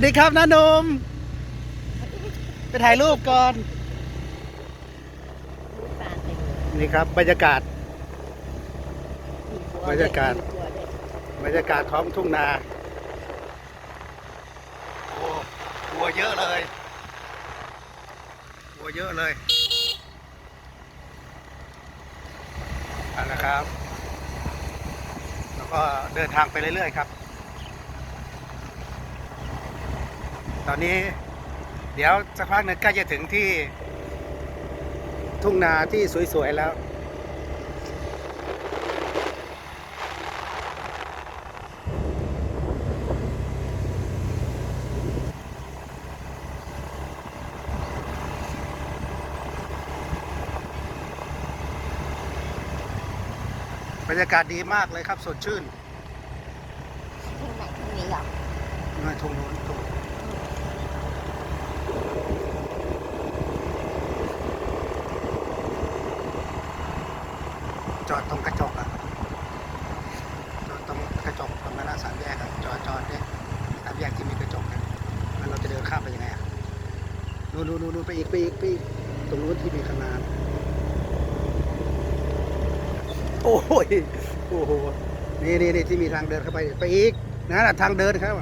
วัสดีครับน้าหนุ่มไปถ่ายรูปก่อน นี่ครับบรรยากาศ บรรยากาศ บรรยากาศท้องทุ่งนาโอ้วัวเยอะเลยวัวเยอะเลยเอาละครับ แล้วก็เดินทางไปเรื่อยๆครับ ตอนนี้ เดี๋ยวสักพักหนึ่งใกล้จะถึงที่ ทุ่งนาที่สวย ๆ แล้ว บรรยากาศดีมากเลยครับสดชื่นข้างในข้างนี้เหรอมาทงโน้นทง ดตรงกระจกอะจอดตรงกระจกตรงนั้นนะสามแยกอะจอดจอดเนี่ยสามแยกที่มีกระจกกันแล้วเราจะเดินข้ามไปยังไงอะนู่นนู่นนู่นไปอีกไปอีกไปอีกตรงนู้นที่มีขนาดโอ้ยโอ้โหนี่นี่นี่ที่มีทางเดินเข้าไปไปอีกนั่นแหละทางเดินครับ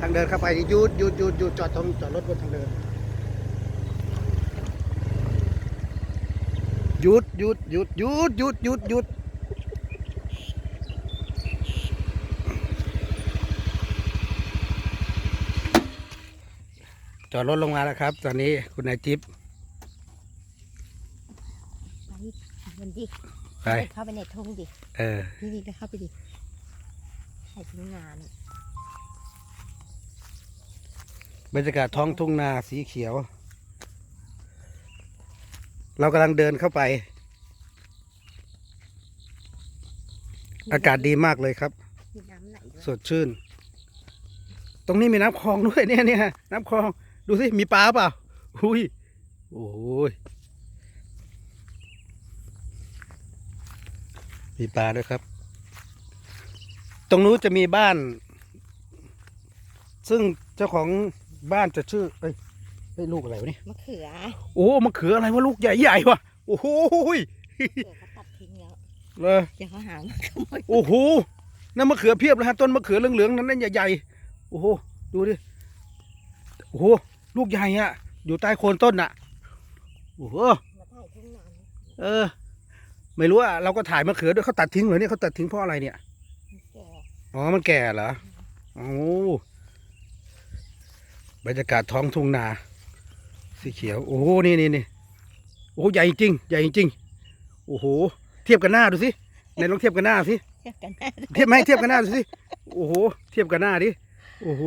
ทางเดินเข้าไปนี่หยุดหยุดหยุดหยุดจอดตรงจอดรถบนทางเดิน หยุดหยุดหยุดหยุดหยุดหยุดหยุดจอดรถลงมาแล้วครับ ตอนนี้คุณนายจิ๊บไปมันดิไปเข้าไปในทุ่งดิเออพี่นี่ก็เข้าไปดิใส่ทิ้งงานอะบรรยากาศท้องทุ่งนาสีเขียว เรากำลังเดินเข้าไป อากาศดีมากเลยครับ มีน้ำไหลด้วยสดชื่น ตรงนี้มีน้ำคลองด้วยเนี่ยเนี่ยน้ำคลอง ดูสิ มีปลาเปล่าหุยโอ้ย มีปลาด้วยครับ ตรงนู้นจะมีบ้าน ซึ่งเจ้าของบ้านจะชื่อ เอ้ย เอ้ยลูกอะไรวะเนี่ยมะเขือโอ้มะเขืออะไรวะลูกใหญ่ใหญ่ๆวะโอ้โหยเขือเขาตัดทิ้งแล้วเลยเดี๋ยวเขาหามาขโมยโอ้โหนั่นมะเขือเพียบเลยฮะต้นมะเขือเหลืองๆนั้นนั่นใหญ่ๆโอ้โหดูดิโอ้โหลูกใหญ่อะอยู่ใต้โคนต้นอะโอ้โหมาถ่ายทุ่งนาเนี่ยเออ ไม่รู้อะเราก็ถ่ายมะเขือด้วยเขาตัดทิ้งเหรอเนี่ยเขาตัดทิ้งเพราะอะไรเนี่ยมันแก่อ๋อมันแก่เหรอโอ้บรรยากาศท้องทุ่งนา สีเขียว โอ้โหนี่นี่นี่โอ้โหใหญ่จริง ใหญ่จริง โอ้โห เทียบกันหน้าดูสิไหนลองเทียบกันหน้าสิ เทียบกันได้เทียบไหมเทียบกันหน้าดูสิ โอ้โห เทียบกันหน้าดิ โอ้โห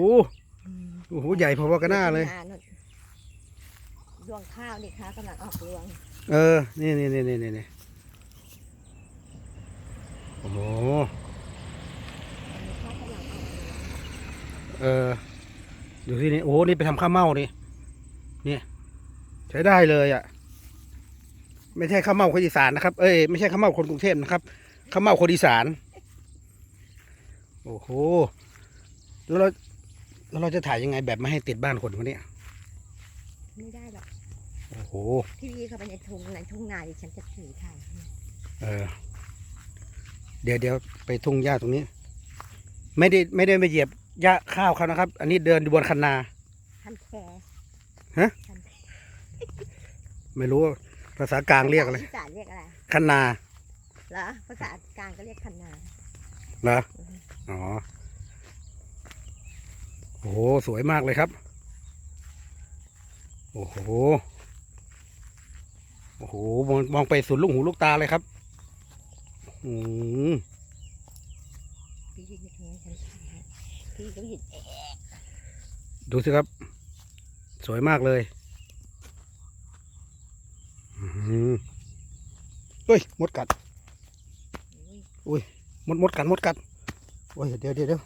โอ้โห ใหญ่พอๆกันหน้าเลยทุ่งรวงข้าวนี่ค่ะกำลังออกรวง เออ นี่นี่นี่นี่นี่โอ้โหอันนี้ข้าวกำลังออกรวงเออ ดูสินี่ โอ้โห นี่ไปทำข้าวเม่านี่เนี่ย ใช้ได้เลยอะ ไม่ใช่ข้าวเม่าคนอีสานนะครับ เอ้ยไม่ใช่ข้าวเม่าคนกรุงเทพนะครับข้าวเม่าคนอีสาน โอ้โหแล้วเราแล้วเราจะถ่ายยังไงแบบไม่ให้ติดบ้านคนคนนี้ไม่ได้หรอกโอ้โห พี่วีเข้าไปในทุ่งในทุ่งนาดิฉันจะถือถ่ายให้เออ เดี๋ยวเดี๋ยวไปทุ่งหญ้าตรงนี้ ไม่ได้ไม่ได้มาเหยียบหญ้าข้าวเขานะครับ อันนี้เดินอยู่บนคันนาทันแคร์ฮะทันแคร์ ไม่รู้ว่าภาษากลางเรียกอะไรภาษาอีสานเรียกอะไรคันนาเหรอภาษากลางก็เรียกคันนาเหรออ๋อโอ้โหสวยมากเลยครับ โอ้โหโอ้โหมองมองไปสุดลูกหูลูกตาเลยครับอืมพี่ยืนอยู่ตรงนั้นฉันถ่ายให้พี่ก็ยืนเอ๊ะดูสิครับ สวยมากเลยอืม เฮ้ยมดกัดอุ้ยมดมดกัดมดกัดโอ้ยเดี๋ยวเดี๋ยวเดี๋ยว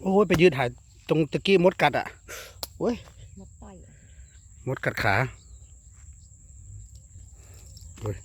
โอ้ยไปยืนถ่ายตรงตะกี้มดกัดอะโอ้ยมดกัดขาโอ้ย